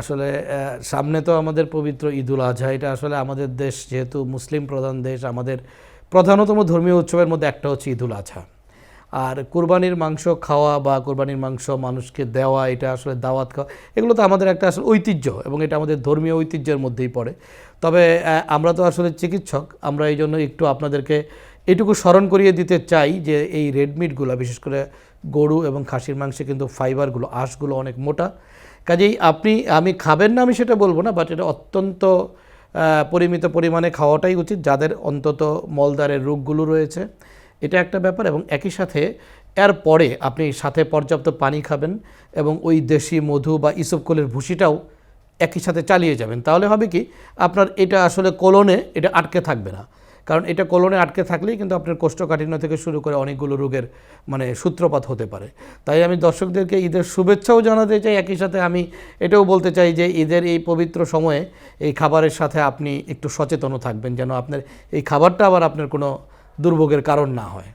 আসলে সামনে তো আমাদের পবিত্র ঈদুল আজহা এটা আসলে আমাদের দেশ যেহেতু মুসলিম প্রধান দেশ, আমাদের প্রধানতম ধর্মীয় উৎসবের মধ্যে একটা হচ্ছে ঈদুল আজহা আর কোরবানির মাংস খাওয়া বা কোরবানির মাংস মানুষকে দেওয়া, এটা আসলে দাওয়াত খাওয়া, এগুলো তো আমাদের একটা আসলে ঐতিহ্য এবং এটা আমাদের ধর্মীয় ঐতিহ্যের মধ্যেই পড়ে। তবে আমরা তো আসলে চিকিৎসক, আমরা এই জন্য একটু আপনাদেরকে এটুকু স্মরণ করিয়ে দিতে চাই যে এই রেডমিটগুলো বিশেষ করে গরু এবং খাসির মাংসে কিন্তু ফাইবারগুলো, আঁশগুলো অনেক মোটা। কাজেই আপনি, আমি খাবেন না আমি সেটা বলব না বাট এটা অত্যন্ত পরিমিত পরিমাণে খাওয়াটাই উচিত, যাদের অন্তত মলদারের রোগগুলো রয়েছে। এটা একটা ব্যাপার এবং একই সাথে এর পরে আপনি সাথে পর্যাপ্ত পানি খাবেন এবং ওই দেশি মধু বা ইসবকলের ভুসিটাও একই সাথে চালিয়ে যাবেন। তাহলে হবে কি, আপনার এটা আসলে কোলনে এটা আটকে থাকবে না। কারণ এটা কোলনে আটকে থাকলেই কিন্তু আপনার কোষ্ঠকাঠিন্য থেকে শুরু করে অনেকগুলো রোগের মানে সূত্রপাত হতে পারে। তাই আমি দর্শকদেরকে ঈদের শুভেচ্ছাও জানাতে চাই। একই সাথে আমি এটাও বলতে চাই যে ঈদের এই পবিত্র সময়ে এই খাবারের সাথে আপনি একটু সচেতনও থাকবেন যেন আপনার এই খাবারটা আবার আপনার কোনো দুর্ভোগের কারণ না হয়।